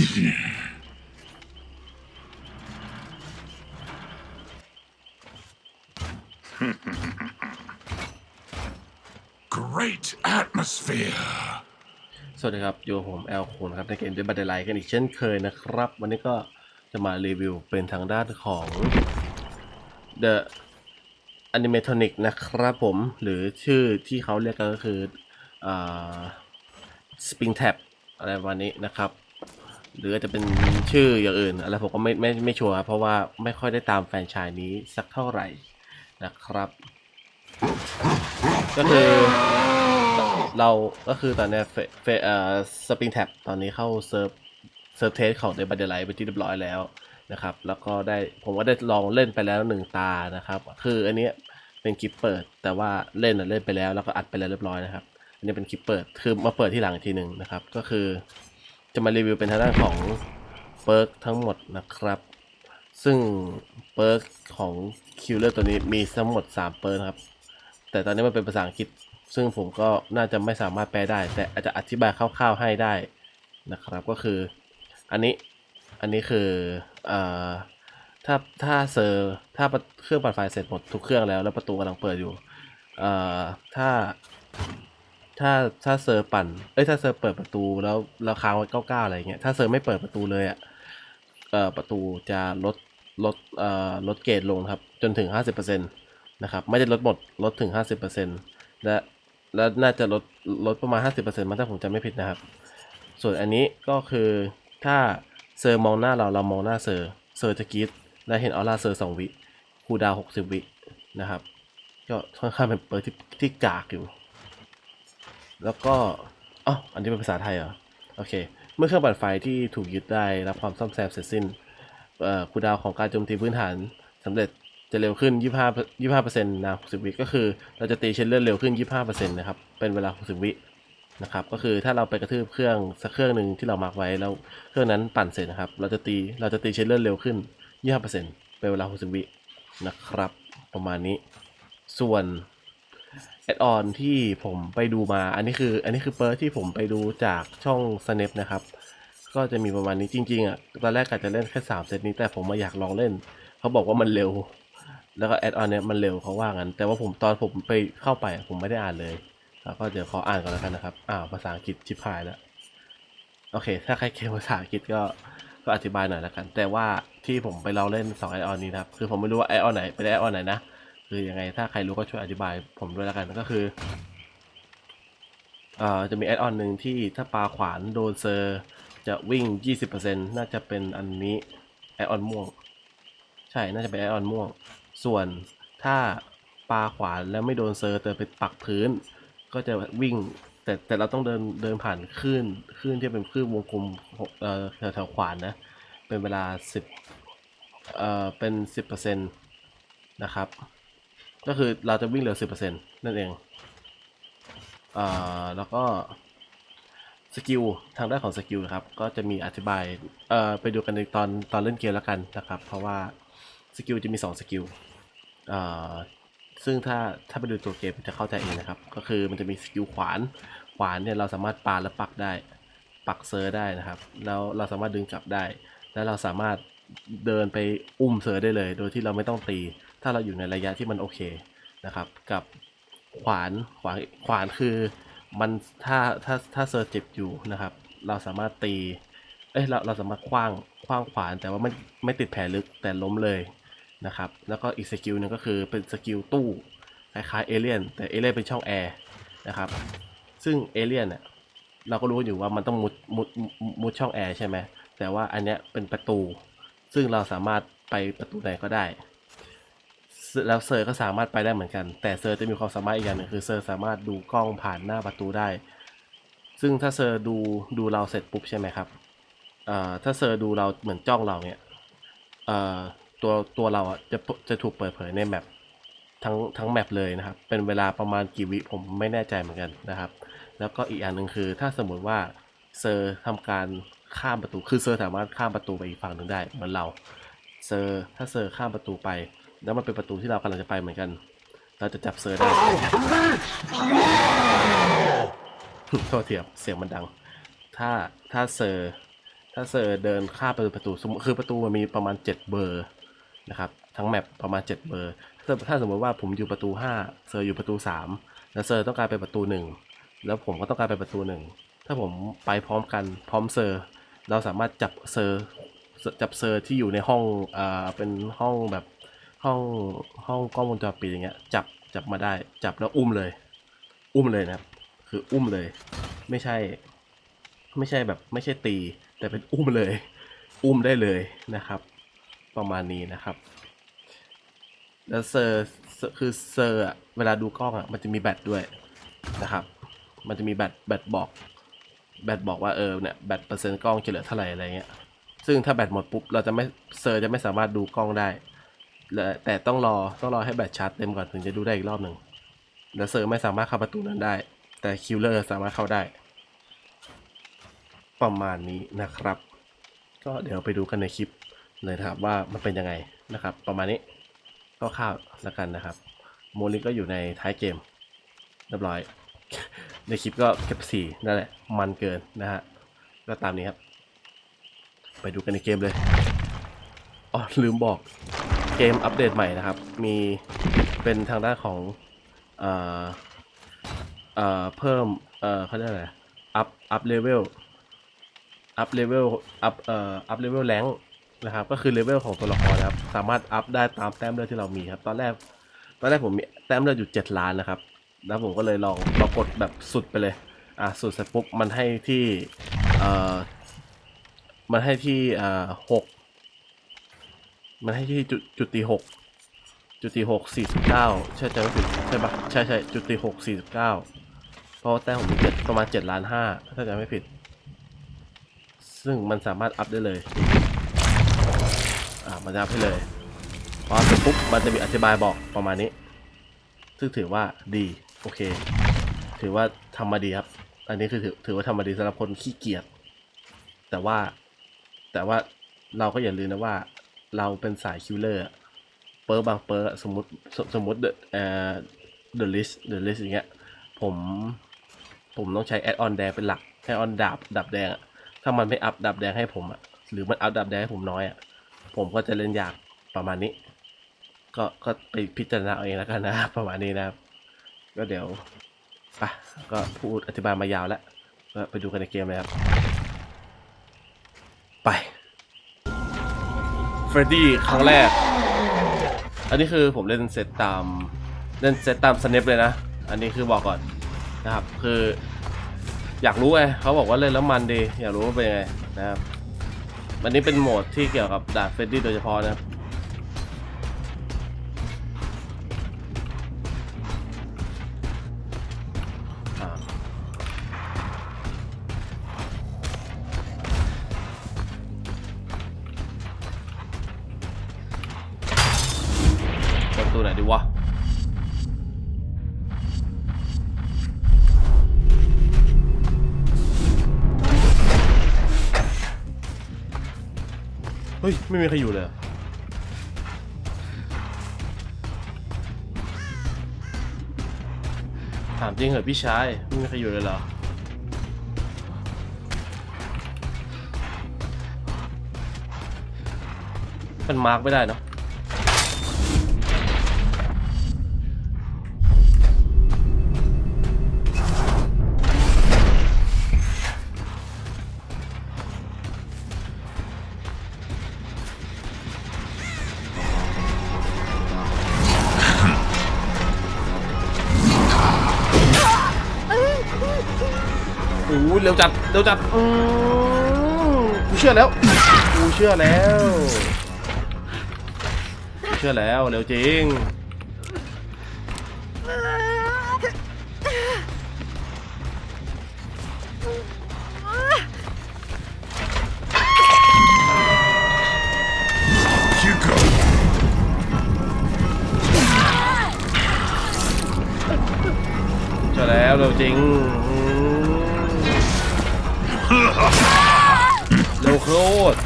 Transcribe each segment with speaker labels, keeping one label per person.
Speaker 1: Great atmosphere.
Speaker 2: สวัสดีครับอยู่ผมแอลคูนครับ ในเกมเดบัตเดไลกันอีกเช่นเคยนะครับ วันนี้ก็จะมารีวิวเป็นทางด้านของ The Animatronic นะครับผม หรือชื่อที่เขาเรียกกันก็คืออ Spring Tab อะไรประมาณนี้นะครับ หรือจะเป็นชื่ออย่างอื่นอะไรผมก็ไม่ไม่ไม่ชัวร์ครับเพราะว่าไม่ค่อยได้ตามแฟนชายนี้สักเท่าไหร่นะครับ ก็คือเราก็คือตอนนี้เฟเฟเอ่อสปริงแท็บตอนนี้เข้าเซิร์ฟเซิร์ฟเทสของในบัตเดอร์ไลท์ไปที่เรียบร้อยแล้วนะครับ แล้วก็ได้ผมก็ได้ลองเล่นไปแล้วหนึ่งตานะครับ คืออันนี้เป็นคลิปเปิด แต่ว่าเล่นน่ะเล่นไปแล้วแล้วก็อัดไปแล้วเรียบร้อยนะครับ อันนี้เป็นคลิปเปิดคือมาเปิดที่หลังอีกทีหนึ่งนะครับ ก็คือ จะมารีวิวเป็นทางด้านของเปิร์กทั้งหมดนะครับ ซึ่งเปิร์กของคิวเลอร์ตัวนี้มีทั้งหมด 3 เปิร์กนะครับ แต่ตอนนี้มันเป็นภาษาอังกฤษ ซึ่งผมก็น่าจะไม่สามารถแปลได้ แต่อาจจะอธิบายคร่าวๆให้ได้นะครับก็คืออันนี้อันนี้คืออถ้าถ้าเซอร์ถ้าเครื่องปั่นไฟเสร็จหมดทุกเครื่องแล้วแล้วประตูกำลังเปิดอยู่ถ้า ถ้าถ้าเซอร์ปั่น เอ้ยถ้าเซอร์เปิดประตูแล้วแล้วค้างไว้เก้าเก้าอะไรเงี้ย ถ้าเซอร์ไม่เปิดประตูเลยอะเอ่อประตูจะลดลดเอ่อลดเกรดลงครับ จนถึงห้าสิบเปอร์เซ็นต์นะครับ ไม่ได้ลดหมดลดถึงห้าสิบเปอร์เซ็นต์และและน่าจะลดลดประมาณ50%มั้งถ้าผมจำไม่ผิดนะครับ ส่วนอันนี้ก็คือถ้าเซอร์มองหน้าเราเรามองหน้าเซอร์เซอร์จะกรีดและเห็นออร่าเซอร์สองวิคูดาวหกสิบวินะครับ ก็ค่อนข้างเป็นเปิดที่ที่กากอยู่ แล้วก็อ๋ออันนี้เป็นภาษาไทยเหรอ โอเค เมื่อเครื่องปั่นไฟที่ถูกยึดได้รับความซ่อมแซมเสร็จสิ้นคูดาวของการโจมตีพื้นฐานสำเร็จจะเร็วขึ้น 25 25%นะ60 วิก็คือ เราจะตีเชนเลอร์เร็วขึ้น 25%นะครับ เป็นเวลา 60 วินะครับ ก็คือถ้าเราไปกระทืบเครื่องสักเครื่องหนึ่งที่เรามาร์กไว้แล้วเครื่องนั้นปั่นเสร็จนะครับ เราจะตี เราจะตีเชนเลอร์เร็วขึ้น 25%เป็นเวลา 60 วินะครับ ประมาณนี้ ส่วน แอดออนที่ผมไปดูมา อันนี้คือ อันนี้คือเปิร์ที่ผมไปดูจากช่อง Snap นะครับ ก็จะมีประมาณนี้จริง ๆอะตอนแรกกะจะเล่นแค่3เซตนี้แต่ผมมาอยากลองเล่น เขาบอกว่ามันเร็ว แล้วก็แอดออนเนี้ยมันเร็วเขาว่างั้น แต่ว่าผมตอนผมไปเข้าไปผมไม่ได้อ่านเลยแล้วก็เดี๋ยวขออ่านก่อนแล้วกันนะครับอ้าวภาษาอังกฤษชิบหายแล้วโอเค ถ้าใครเก่งภาษาอังกฤษก็ก็อธิบายหน่อยแล้วกัน แต่ว่าที่ผมไปลองเล่น2ไอออนนี้นะครับ คือผมไม่รู้ว่าไอออนไหนเป็นไอออนไหนนะ คือยังไงถ้าใครรู้ก็ช่วยอธิบาย ผมด้วยแล้วกันก็คือเอ่อจะมีแอดออนหนึ่งที่ถ้าปลาขวานโดนเซอร์จะวิ่ง 20%น่าจะเป็นอันนี้แอดออนม่วง ใช่น่าจะเป็นแอดออนม่วง ส่วนถ้าปลาขวานแล้วไม่โดนเซอร์แต่ไปปักพื้น ก็จะวิ่งแต่แต่เราต้องเดินเดินผ่านคลื่นคลื่นที่เป็นคลื่นวงกลมเอ่อแถวแถวขวานนะ เป็นเวลา 10เอ่อเป็น 10%นะครับ ก็คือเราจะวิ่งเร็ว10%นั่นเองอ่าแล้วก็สกิลทางด้านของสกิลครับ ก็จะมีอธิบายเอ่อไปดูกันในตอนตอนเล่นเกมแล้วกันนะครับ เพราะว่าสกิลจะมี2สกิลอ่าซึ่งถ้าถ้าไปดูตัวเกมจะเข้าใจเองนะครับ ก็คือมันจะมีสกิลขวาน ขวานเนี่ยเราสามารถปาและปักได้ ปักเซอร์ได้นะครับ แล้วเราสามารถดึงกลับได้ แล้วเราสามารถเดินไปอุ้มเซอร์ได้เลย โดยที่เราไม่ต้องตี ถ้าเราอยู่ในระยะที่มันโอเคนะครับ กับขวานขวานขวานคือมันถ้าถ้าถ้าเซอร์เจ็บอยู่นะครับ เราสามารถตี เอ้ยเราเราสามารถคว้างคว้างขวานแต่ว่าไม่ไม่ติดแผลลึกแต่ล้มเลยนะครับ แล้วก็อีกสกิลหนึ่งก็คือเป็นสกิลตู้คล้ายๆเอเลี่ยนแต่เอเลี่ยนเป็นช่องแอร์นะครับ ซึ่งเอเลี่ยนเนี่ยเราก็รู้อยู่ว่ามันต้องมุดมุดมุดช่องแอร์ใช่ไหมแต่ว่าอันเนี้ยเป็นประตู ซึ่งเราสามารถไปประตูไหนก็ได้ แล้วเซอร์ก็สามารถไปได้เหมือนกัน แต่เซอร์จะมีความสามารถอีกอย่างหนึ่งคือเซอร์สามารถดูกล้องผ่านหน้าประตูได้ ซึ่งถ้าเซอร์ดูดูเราเสร็จปุ๊บใช่ไหมครับเอ่อถ้าเซอร์ดูเราเหมือนจ้องเราเนี่ยเอ่อตัวตัวเราอะจะจะถูกเปิดเผยในแมปทั้งทั้งแมปเลยนะครับ เป็นเวลาประมาณกี่วิผมไม่แน่ใจเหมือนกันนะครับ แล้วก็อีกอย่างหนึ่งคือ ถ้าสมมติว่าเซอร์ทำการข้ามประตู คือเซอร์สามารถข้ามประตูไปอีกฝั่งหนึ่งได้เหมือนเรา เซอร์ถ้าเซอร์ข้ามประตูไป แล้วมันเป็นประตูที่เรากำลังจะไปเหมือนกัน เราจะจับเซอร์ได้โทษทีครับเสียงมันดัง ถ้าถ้าเซอร์ถ้าเซอร์เดินข้ามไปประตูสมมุติคือประตูมันมีประมาณ 7 เบอร์นะครับทั้งแมปประมาณ 7 เบอร์ถ้าถ้าสมมติว่าผมอยู่ประตู 5 เซอร์อยู่ประตู 3 แล้วเซอร์ต้องการไปประตู 1 แล้วผมก็ต้องการไปประตู 1 ถ้าผมไปพร้อมกันพร้อมเซอร์ เราสามารถจับเซอร์จับเซอร์ที่อยู่ในห้องอ่าเป็นห้องแบบ ห้องห้องกล้องวงจรปิดอย่างเงี้ย จับจับมาได้ จับแล้วอุ้มเลย อุ้มเลยนะครับ คืออุ้มเลย ไม่ใช่ ไม่ใช่แบบ ไม่ใช่ตี แต่เป็นอุ้มเลย อุ้มได้เลยนะครับ ประมาณนี้นะครับ แล้วเซอร์คือเซอร์อะเวลาดูกล้องอะมันจะมีแบตด้วยนะครับ มันจะมีแบตแบตบอก แบตบอกว่าเออเนี่ยแบตเปอร์เซ็นต์กล้องจะเหลือเท่าไหร่อะไรเงี้ยซึ่งถ้าแบตหมดปุ๊บเราจะไม่เซอร์จะไม่สามารถดูกล้องได้ แต่ต้องรอต้องรอให้แบตชาร์จเต็มก่อนถึงจะดูได้อีกรอบหนึ่งแล้วเซอร์ไม่สามารถเข้าประตูนั้นได้ แต่คิลเลอร์สามารถเข้าได้ ประมาณนี้นะครับ ก็เดี๋ยวไปดูกันในคลิปเลยครับว่ามันเป็นยังไงนะครับ ประมาณนี้คร่าวแล้วกันนะครับ โมลิก็อยู่ในท้ายเกมเรียบร้อย ในคลิปก็เก็บสี่นั่นแหละ มันเกินนะฮะก็ตามนี้ครับ ไปดูกันในเกมเลยอ๋อลืมบอก เกมอัปเดตใหม่นะครับ มีเป็นทางด้านของเอ่อเอ่อเพิ่มเอ่อเขาเรียกอะไรอัพอัพเลเวลอัพเลเวลอัพเอ่ออัพเลเวลแรงนะครับ ก็คือเลเวลของตัวละครนะครับ สามารถอัพได้ตามแต้มเลือดที่เรามีครับ ตอนแรก ตอนแรกผมมีแต้มเลือดอยู่เจ็ดล้านนะครับ แล้วผมก็เลยลองลองกดแบบสุดไปเลย อะสุดเสร็จปุ๊บมันให้ที่เอ่อมันให้ที่อ่าหก มันให้ที่จุดจุดตีหกจุดตีหกสี่สิบเก้าใช่ใจไม่ผิดใช่ปะใช่ใช่จุดตีหกสี่สิบเก้าเพราะว่าแต้มผมมีเจ็ดประมาณเจ็ดล้านห้าถ้าจำไม่ผิด ซึ่งมันสามารถอัพได้เลย อ่ามันจะอัพให้เลยพออัพเสร็จปุ๊บมันจะมีอธิบายบอกประมาณนี้ ซึ่งถือว่าดีโอเค ถือว่าทำมาดีครับ อันนี้คือถือถือว่าทำมาดีสำหรับคนขี้เกียจแต่ว่าแต่ว่าเราก็อย่าลืมนะว่า เราเป็นสายคิลเลอร์เปิร์บางเปิร์สมมติสสมมติเดอะเอ่อเดอะลิสเดอะลิสอย่างเงี้ยผมผมต้องใช้แอดออนแดงเป็นหลักแอดออนดาบดับแดงอะถ้ามันไม่อัพดับแดงให้ผมอะหรือมันอัพดับแดงให้ผมน้อยอะผมก็จะเล่นยากประมาณนี้ ก็ก็ไปพิจารณาเอาเองแล้วกันนะประมาณนี้นะครับก็เดี๋ยวอะก็พูดอธิบายมายาวแล้วก็ไปดูกันในเกมเลยครับ เฟรดดี้ครั้งแรก อันนี้คือผมเล่นเซตตามเล่นเซตตามสเนปเลยนะ อันนี้คือบอกก่อนนะครับ คือ อยากรู้ไงเขาบอกว่าเล่นแล้วมันดี อยากรู้ว่าเป็นยังไงนะครับ วันนี้เป็นโหมดที่เกี่ยวกับดาบเฟรดดี้โดยเฉพาะนะครับ ไม่มีใครอยู่เลยถามจริงเหรอพี่ชายไม่มีใครอยู่เลยเหรอมันมาร์กไม่ได้เนาะ เร็วจัดเร็วจัดอืมกูเชื่อแล้วกูเชื่อแล้วกูเชื่อแล้วเร็วจริงเชื่อแล้วเร็วจริง เร็วโคตร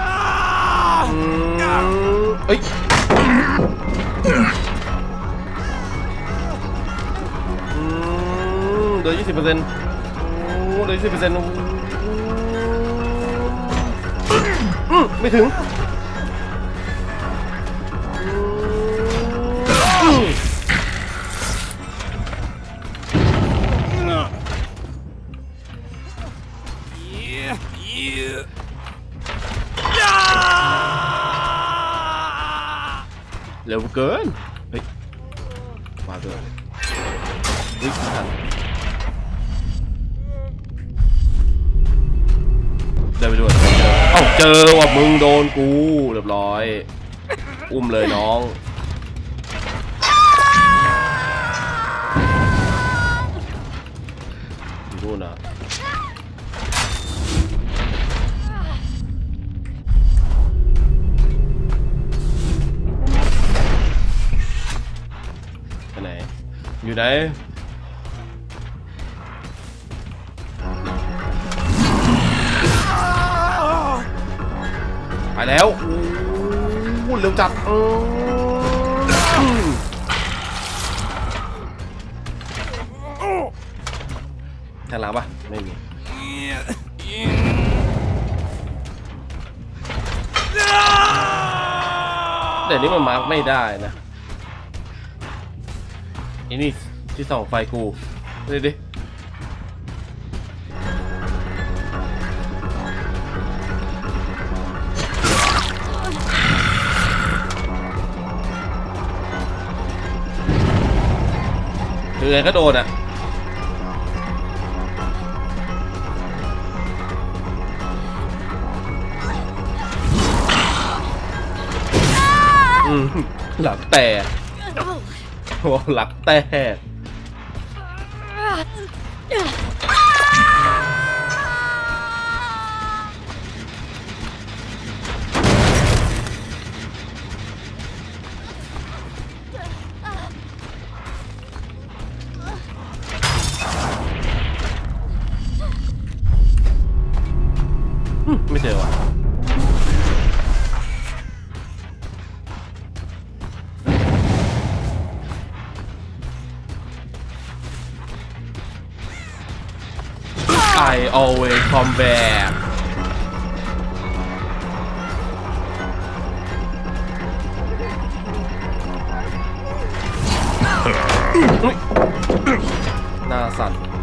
Speaker 3: Ah!
Speaker 2: อืมเอ้ยอืมเหลือยี่สิบเปอร์เซ็นต์เหลือยี่สิบเปอร์เซ็นต์ ไม่ถึงอืมเร็วเกิน เฮ้ยมาเกินเฮ้ยทัน เดินไปดูก่อเอ้าเจอว่ะมึงโดนกูเรียบร้อย อุ้มเลยน้องอยู่นู่นะไหนอยู่ไหน ไปแล้วอู้เร็วจัดเออแทงหลังปะไม่มีแต่นี่มันมาร์กไม่ได้นะไอ้นี่ที่ส่องไฟกูดูดิ คือไงก็โดนอะอืมหลักแต่โอ้หลักแต่ คอมแบกหน้าสั่น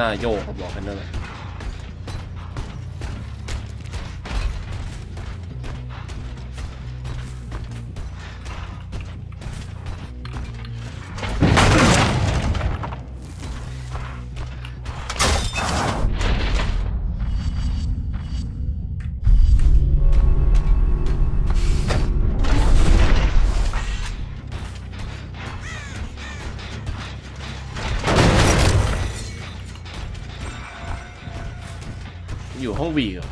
Speaker 2: หน้าโยกบอกกันนั่นแหละ อยู่ห้องวีเหรอ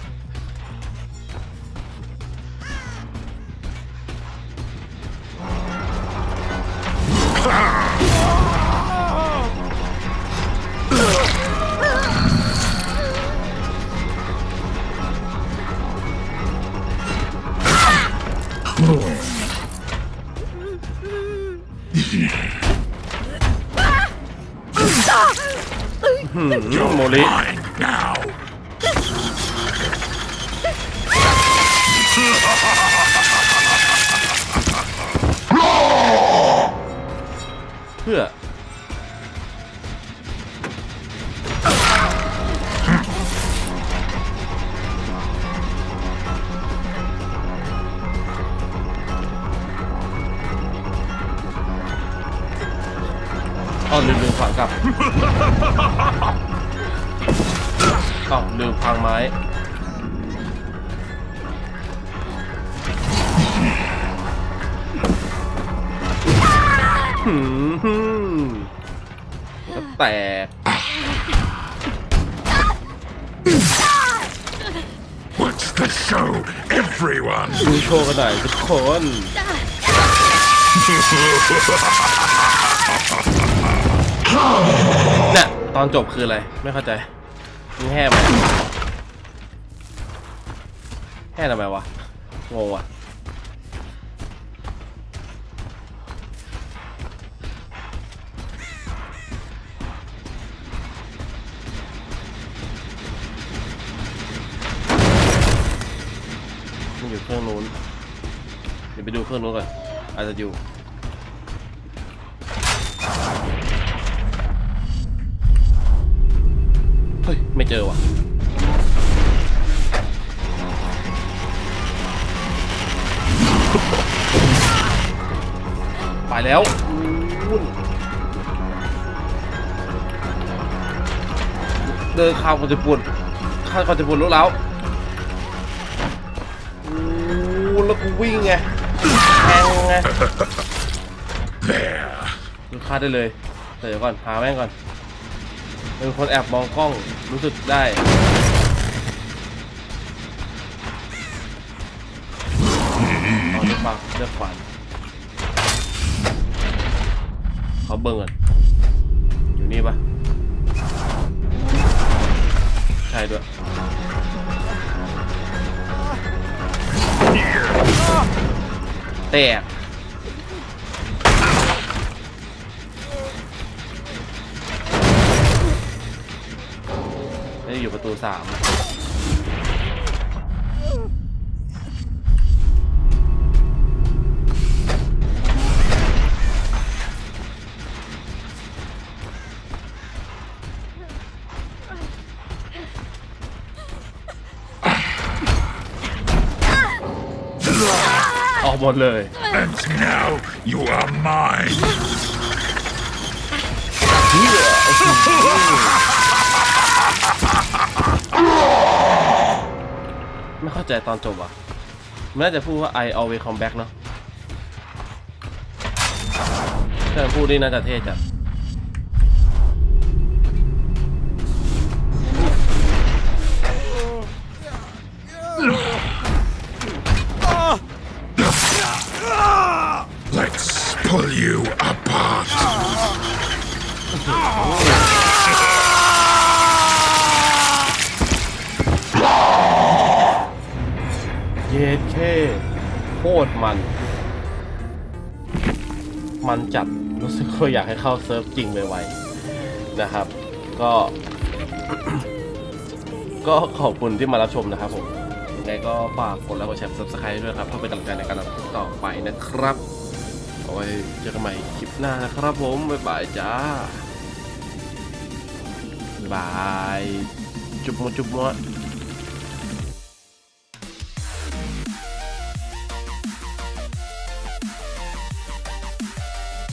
Speaker 2: หืมโมลิ เก็แตก
Speaker 1: What's the show, everyone?
Speaker 2: ดูโชว์กันหน่อยทุกคนเนี่ยตอนจบคืออะไร ไม่เข้าใจมึงแห่ไหมแห่ทำไมวะงงว่ะ มันอยู่เครื่องนู้น เดี๋ยวไปดูเครื่องนู้นก่อน อาจจะอยู่ เฮ้ย ไม่เจอว่ะไปแล้วเดินข้ามคนจะปวดข้ามคนจะปวดรู้แล้ว แล้วกูวิ่งไงแทงไง
Speaker 1: There.
Speaker 2: ดูฆ่าได้เลยแต่เดี๋ยวก่อนหาแม่งก่อนเป็นคนแอบมองกล้องรู้สึกได้เอาเลือกปากเลือกขวานเขาเบิ่งก่อนอยู่นี่ปะใช่ด้วย แตกนี่อยู่ประตูสาม ดเลย
Speaker 1: And now you are mine.
Speaker 2: ไม่เข้าใจตอนจบอะมันน่าจะพูดว่า I always come back เนอะถ้ามันพูดนี่น่าจะเท่จัด
Speaker 1: pull you apart.
Speaker 2: เยดเคโคตรมัน มันจัดรู้สึกว่าอยากให้เข้าเซิร์ฟจริงไวๆนะครับ ก็ ก็ขอบคุณที่มารับชมนะครับผมยังไงก็ฝากกดไลค์กดแชร์ซับสไครต์ด้วยครับ เพื่อเป็นกำลังใจในการทำต่อไปนะครับ เอาไว้เจอกันใหม่คลิปหน้านะครับผม บ๊ายบายจ้า บ๊ายบาย จุบมจุบมด